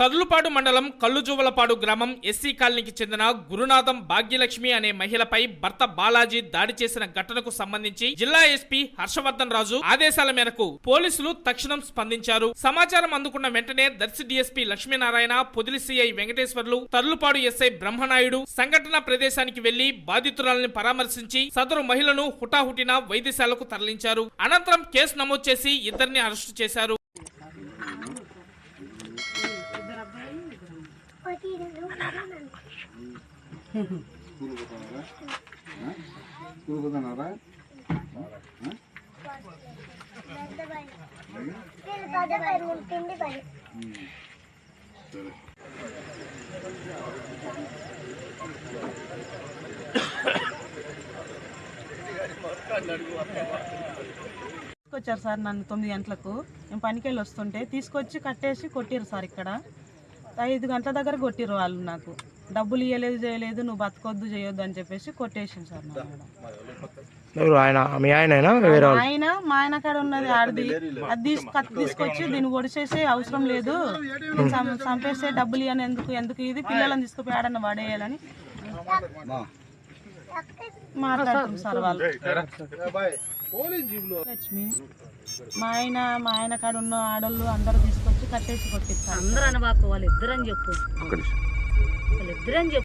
తదులుపాడు మండలం కల్లుజువలపాడు గ్రామం ఎస్సీ కాలనీకి చెందిన గురునాథం భాగ్యలక్ష్మి అనే మహిళపై భర్త బాలాజీ దాడి చేసిన ఘటనకు సంబంధించి జిల్లా ఎస్పీ హర్షవర్ధన్ రాజు ఆదేశాల మేరకు పోలీసులు తక్షణం స్పందించారు. సమాచారం అందుకున్న వెంటనే Darsi DSP Lakshminarayana Podili CI Venkateswarlu Tarlupadu SI Brahmanayudu సంఘటన ప్రదేశానికి వెళ్ళి బాధితురాలను పరామర్శించి సదరు మహిళను హుటాహుటిన వైద్యశాలకు తరలించారు. అనంతరం కేసు నమోదు చేసి ఇద్దరిని అరెస్టు చేశారు. తీసుకొచ్చారు సార్ నన్ను తొమ్మిది గంటలకు. నేను పనికి వెళ్ళి వస్తుంటే తీసుకొచ్చి కట్టేసి కొట్టారు సార్ ఇక్కడ. ఐదు గంటల దగ్గర కొట్టిరు వాళ్ళు నాకు. డబ్బులు ఇవ్వలేదు చేయలేదు నువ్వు బతకొద్దు చేయొద్దు అని చెప్పేసి కొట్టేసింది సార్ ఆయన మీ ఆయన మా ఆయన కాడ ఉన్నది ఆడది. అది తీసు కత్తి తీసుకొచ్చి దీన్ని ఒడిచేసే అవసరం లేదు. చంపేస్తే డబ్బులు ఇవ్వను ఎందుకు ఎందుకు ఇది? పిల్లలను తీసుకుపోయి ఆడన్న పడేయాలని మాట్లాడుతుంది సార్ వాళ్ళు. మా ఆయన మా ఆయన కాడ ఉన్న ఆడోళ్ళు అందరూ తీసుకొచ్చి కట్టేసి కొట్టిస్తారు. అందరూ అనబాకు వాళ్ళిద్దరని చెప్పు. వాళ్ళిద్దరని చెప్పు.